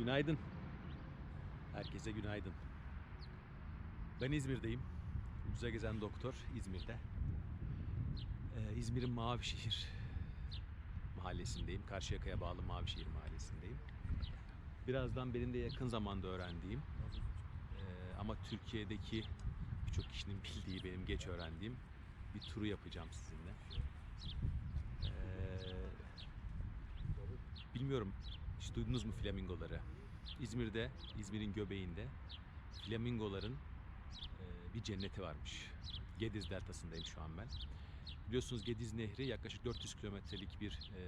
Günaydın. Herkese günaydın. Ben İzmir'deyim. Ucuza gezen doktor İzmir'de. Ee, İzmir'in Mavişehir mahallesindeyim. Karşıyaka'ya bağlı Mavişehir mahallesindeyim. Birazdan benim de yakın zamanda öğrendiğim ee, ama Türkiye'deki birçok kişinin bildiği, benim geç öğrendiğim bir turu yapacağım sizinle. Ee, bilmiyorum duydunuz mu flamingoları? İzmir'de, İzmir'in göbeğinde flamingoların e, bir cenneti varmış. Gediz Deltası'ndayım şu an ben. Biliyorsunuz Gediz Nehri yaklaşık 400 kilometrelik bir e,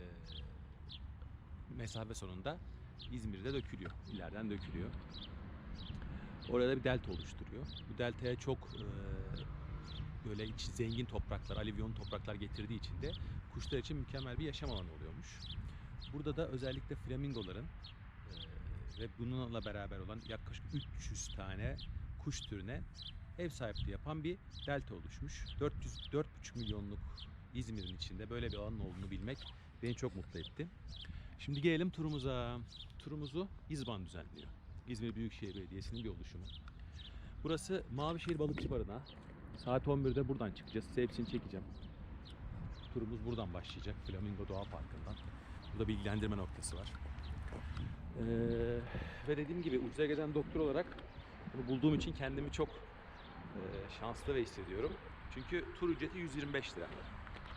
mesafe sonunda İzmir'de dökülüyor. İleriden dökülüyor. Orada bir delta oluşturuyor. Bu deltaya çok e, böyle iç zengin topraklar, alüvyon topraklar getirdiği için de kuşlar için mükemmel bir yaşam alanı oluyormuş. Burada da özellikle flamingoların ve bununla beraber olan yaklaşık 300 tane kuş türüne ev sahipliği yapan bir delta oluşmuş. 400 4,5 milyonluk İzmir'in içinde böyle bir alanın olduğunu bilmek beni çok mutlu etti. Şimdi gelelim turumuza. Turumuzu İzban düzenliyor. İzmir Büyükşehir Belediyesi'nin bir oluşumu. Burası Mavişehir Balıkçı Barınağı. Saat 11'de buradan çıkacağız. Size hepsini çekeceğim. Turumuz buradan başlayacak. Flamingo Doğa Parkı'ndan. Burada bilgilendirme noktası var. Ee, ve dediğim gibi ucuza gezen doktor olarak bunu bulduğum için kendimi çok e, şanslı ve hissediyorum. Çünkü tur ücreti 125 lira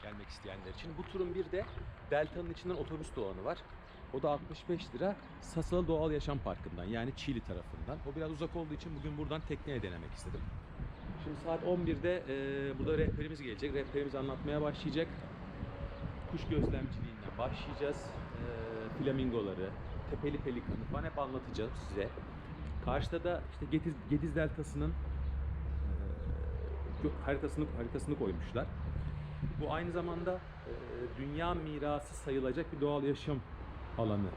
gelmek isteyenler için. Bu turun bir de Delta'nın içinden otobüs dolanı var. O da 65 lira Sasalı Doğal Yaşam Parkı'ndan yani Çiğli tarafından. O biraz uzak olduğu için bugün buradan tekneye denemek istedim. Şimdi saat 11'de e, burada rehberimiz gelecek. Rehberimiz anlatmaya başlayacak. Kuş gözlemciliğinden başlayacağız. E, flamingoları, tepeli pelikanı falan hep anlatacağız size. Karşıda da işte Gediz, Gediz Deltası'nın e, haritasını haritasını koymuşlar. Bu aynı zamanda e, dünya mirası sayılacak bir doğal yaşam alanı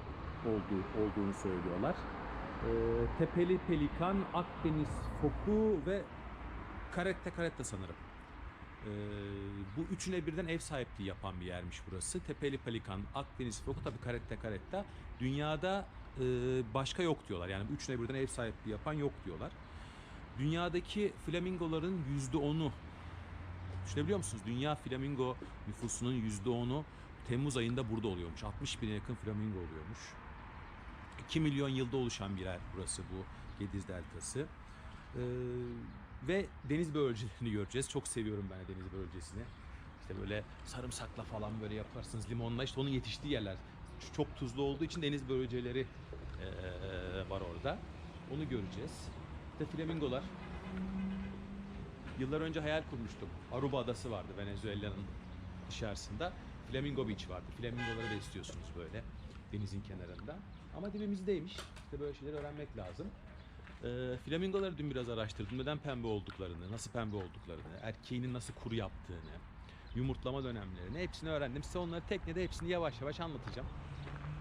olduğu, olduğunu söylüyorlar. E, tepeli pelikan, Akdeniz foku ve karette karette sanırım. E, bu üçüne birden ev sahipliği yapan bir yermiş burası. Tepeli pelikan, Akdeniz foku tabii karette karetta. Dünyada e, başka yok diyorlar. Yani üçüne birden ev sahipliği yapan yok diyorlar. Dünyadaki flamingoların yüzde onu Düşünebiliyor musunuz? Dünya flamingo nüfusunun %10'u Temmuz ayında burada oluyormuş. 60 bine yakın flamingo oluyormuş. 2 milyon yılda oluşan bir yer burası bu Gediz Deltası. Ee, ve deniz börülcelerini göreceğiz. Çok seviyorum ben de deniz börülcesini. İşte böyle sarımsakla falan böyle yaparsınız limonla. işte onun yetiştiği yerler. Çok tuzlu olduğu için deniz börülceleri var orada. Onu göreceğiz. İşte flamingolar. Yıllar önce hayal kurmuştum. Aruba adası vardı Venezuela'nın dışarısında. Flamingo Beach vardı. Flamingoları besliyorsunuz böyle denizin kenarında. Ama dibimizdeymiş. İşte böyle şeyleri öğrenmek lazım. Ee, flamingoları dün biraz araştırdım. Neden pembe olduklarını, nasıl pembe olduklarını, erkeğinin nasıl kuru yaptığını, yumurtlama dönemlerini hepsini öğrendim. Size onları teknede hepsini yavaş yavaş anlatacağım.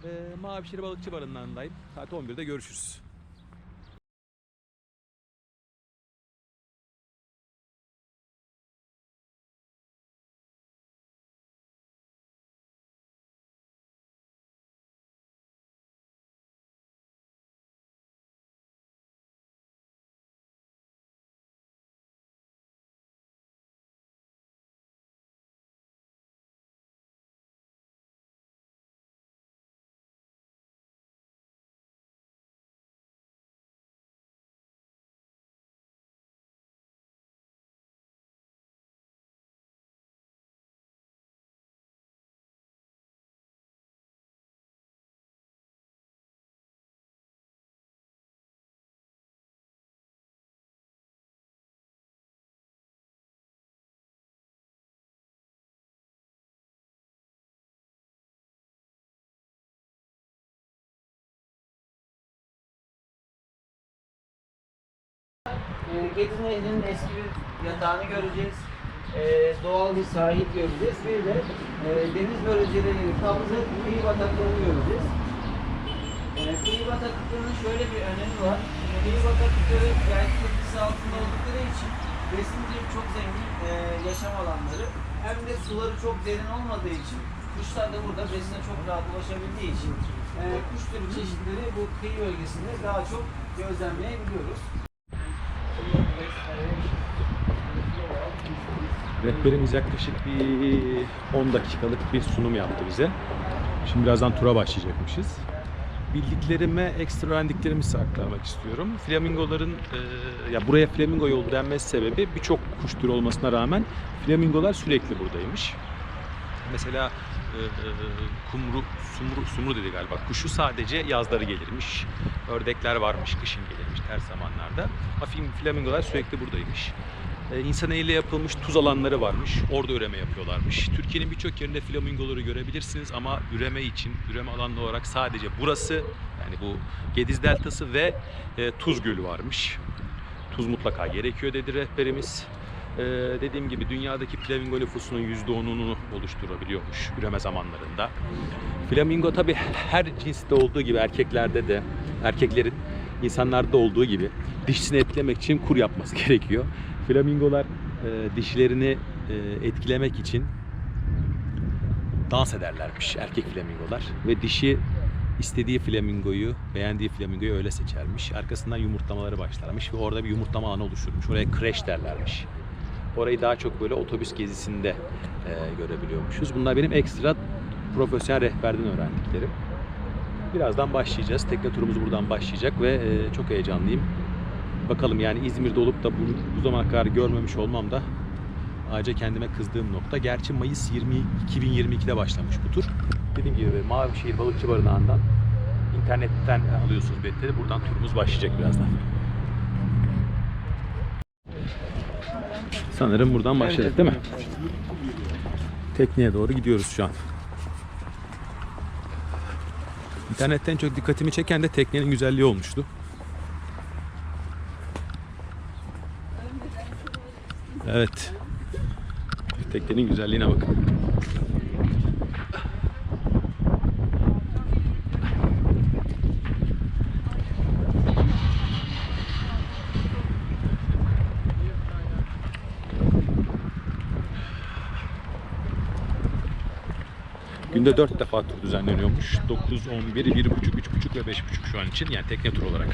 Ee, Mavişehir Balıkçı Barınağı'ndayım. Saat 11'de görüşürüz. Gediz Nehri'nin eski bir yatağını göreceğiz. E, doğal bir sahil göreceğiz. Bir de e, deniz bölgeleriyle kaplı kıyı bataklarını göreceğiz. E, kıyı bataklıklarının şöyle bir önemi var. Kıyı bataklıkları belki etkisi altında oldukları için besince çok zengin e, yaşam alanları. Hem de suları çok derin olmadığı için kuşlar da burada besine çok rahat ulaşabildiği için e, kuş türü çeşitleri bu kıyı bölgesinde daha çok gözlemleyebiliyoruz. Rehberimiz yaklaşık bir 10 dakikalık bir sunum yaptı bize. Şimdi birazdan tura başlayacakmışız. Bildiklerime, ekstra öğrendiklerimi aktarmak istiyorum. Flamingoların, e, ya buraya flamingo yolu denmesi sebebi birçok kuş türü olmasına rağmen flamingolar sürekli buradaymış. Mesela e, kumru, sumru, sumru dedi galiba. Kuşu sadece yazları gelirmiş. Ördekler varmış, kışın gelirmiş ters zamanlarda. Afim flamingolar sürekli buradaymış. E, insan eliyle yapılmış tuz alanları varmış. Orada üreme yapıyorlarmış. Türkiye'nin birçok yerinde flamingoları görebilirsiniz ama üreme için, üreme alanı olarak sadece burası yani bu Gediz Deltası ve e, Tuz Gölü varmış. Tuz mutlaka gerekiyor dedi rehberimiz. Ee, dediğim gibi dünyadaki flamingo nüfusunun %10'unu oluşturabiliyormuş üreme zamanlarında. Flamingo tabi her cinste olduğu gibi erkeklerde de erkeklerin insanlarda olduğu gibi dişisini etkilemek için kur yapması gerekiyor. Flamingolar e, dişlerini e, etkilemek için dans ederlermiş erkek flamingolar ve dişi istediği flamingoyu, beğendiği flamingoyu öyle seçermiş. Arkasından yumurtlamaları başlarmış ve orada bir yumurtlama alanı oluşturmuş. Oraya crash derlermiş. Orayı daha çok böyle otobüs gezisinde e, görebiliyormuşuz. Bunlar benim ekstra profesyonel rehberden öğrendiklerim. Birazdan başlayacağız. Tekne turumuz buradan başlayacak ve e, çok heyecanlıyım. Bakalım yani İzmir'de olup da bu, bu zamana kadar görmemiş olmam da ayrıca kendime kızdığım nokta. Gerçi Mayıs 20 2022'de başlamış bu tur. Dediğim gibi Mavişehir Balıkçı Barınağı'ndan internetten alıyorsunuz biletleri. Buradan turumuz başlayacak birazdan. Sanırım buradan başladık değil mi? Tekneye doğru gidiyoruz şu an. İnternetten çok dikkatimi çeken de teknenin güzelliği olmuştu. Evet. Teknenin güzelliğine bakın. Günde 4 defa tur düzenleniyormuş. 9, 11, 1,5, 3,5 ve 5,5 şu an için. Yani tekne tur olarak.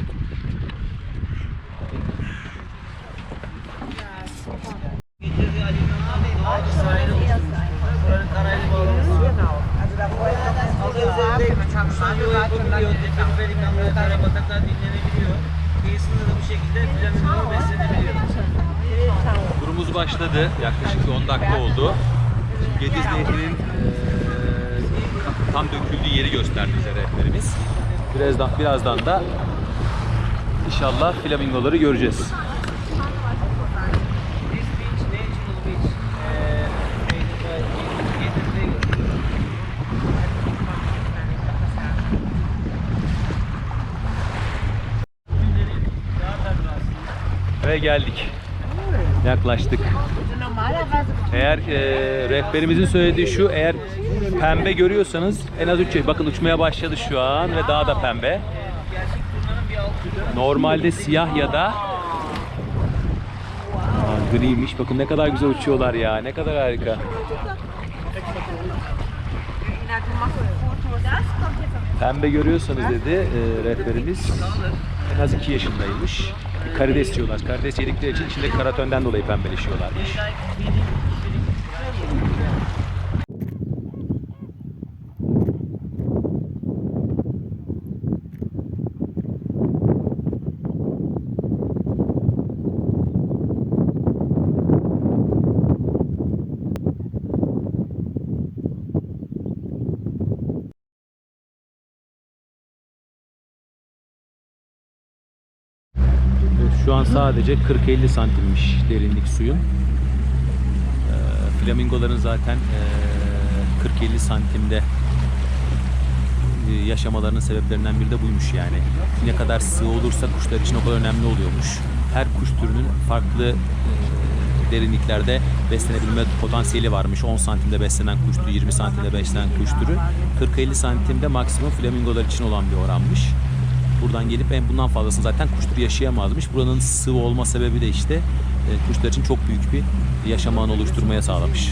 Turumuz başladı. Yaklaşık bir 10 dakika oldu. Gediz Nehri'nin tam döküldüğü yeri gösterdi bize rehberimiz. Birazdan, birazdan da inşallah flamingoları göreceğiz. Ve geldik. Yaklaştık. Eğer eee, rehberimizin söylediği şu, eğer pembe görüyorsanız en az 3 Bakın uçmaya başladı şu an ve daha da pembe. Normalde siyah ya da Aa, griymiş. Bakın ne kadar güzel uçuyorlar ya. Ne kadar harika. Pembe görüyorsanız dedi e, rehberimiz en az 2 yaşındaymış. Karides yiyorlar. Karides yedikleri için içinde karatönden dolayı pembeleşiyorlarmış. Evet, Şu an sadece 40-50 santimmiş derinlik suyun. Ee, flamingoların zaten ee, 40-50 santimde ee, yaşamalarının sebeplerinden biri de buymuş yani. Ne kadar sığ olursa kuşlar için o kadar önemli oluyormuş. Her kuş türünün farklı ee, derinliklerde beslenebilme potansiyeli varmış. 10 santimde beslenen kuş türü, 20 santimde beslenen kuş türü. 40-50 santimde maksimum flamingolar için olan bir oranmış. Buradan gelip en bundan fazlasını zaten kuş türü yaşayamazmış. Buranın sıvı olma sebebi de işte e, kuşlar için çok büyük bir yaşam alanı oluşturmaya sağlamış.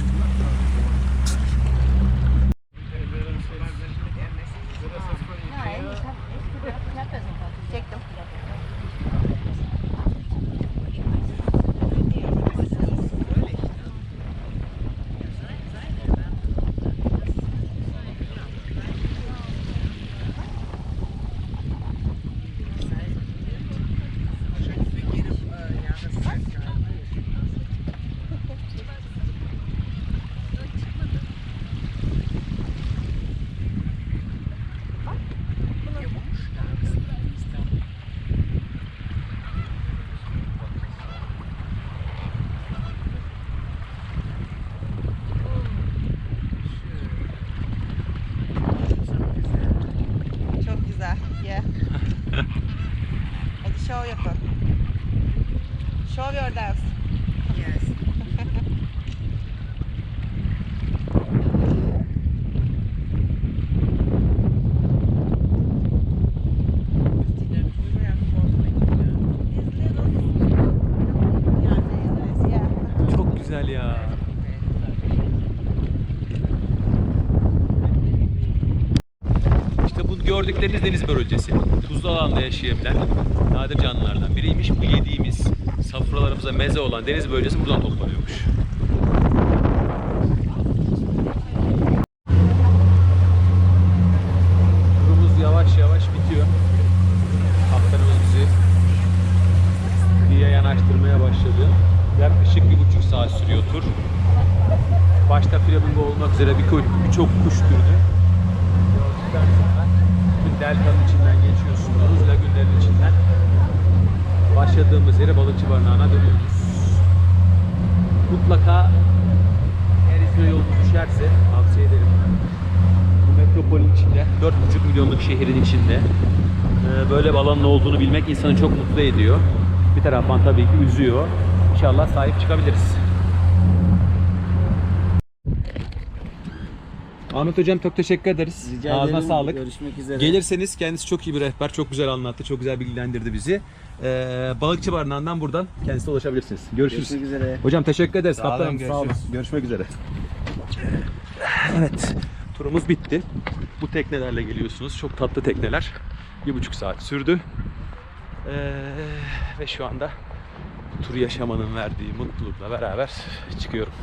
Show your dance. Yes. Çok güzel ya. İşte bu gördükleriniz deniz börülcesi. Tuzlu alanda yaşayabilen nadir canlılardan biriymiş. Bu yediğimiz safralarımıza meze olan deniz börülcesi buradan toplanıyormuş. Turumuz yavaş yavaş bitiyor. Kaptanımız bizi kıyıya yanaştırmaya başladı. Yaklaşık bir buçuk saat sürüyor tur. Başta flamingo olmak üzere birçok birçok kuş türü. Gördükten deltanın içinden geçiyorsunuz, lagünlerin içinden. Başladığımız yere balıkçı barınağına dönüyoruz. Mutlaka eğer İzmir'e yolunuz düşerse tavsiye ederim. Bu metropolün içinde, 4,5 milyonluk şehrin içinde e, böyle bir alanın olduğunu bilmek insanı çok mutlu ediyor. Bir taraftan tabii ki üzüyor. İnşallah sahip çıkabiliriz. Ahmet Hocam çok teşekkür ederiz. Rica Ağzına ederim. sağlık. Görüşmek üzere. Gelirseniz kendisi çok iyi bir rehber, çok güzel anlattı, çok güzel bilgilendirdi bizi. Ee, Balıkçı Barınağı'ndan buradan kendisine ulaşabilirsiniz. Görüşürüz. Görüşmek üzere. Hocam teşekkür ederiz. Sağ olun, Kaptanım sağ olun. görüşürüz. Görüşmek üzere. Evet, turumuz bitti. Bu teknelerle geliyorsunuz. Çok tatlı tekneler. Bir buçuk saat sürdü. Ee, ve şu anda tur yaşamanın verdiği mutlulukla beraber çıkıyorum.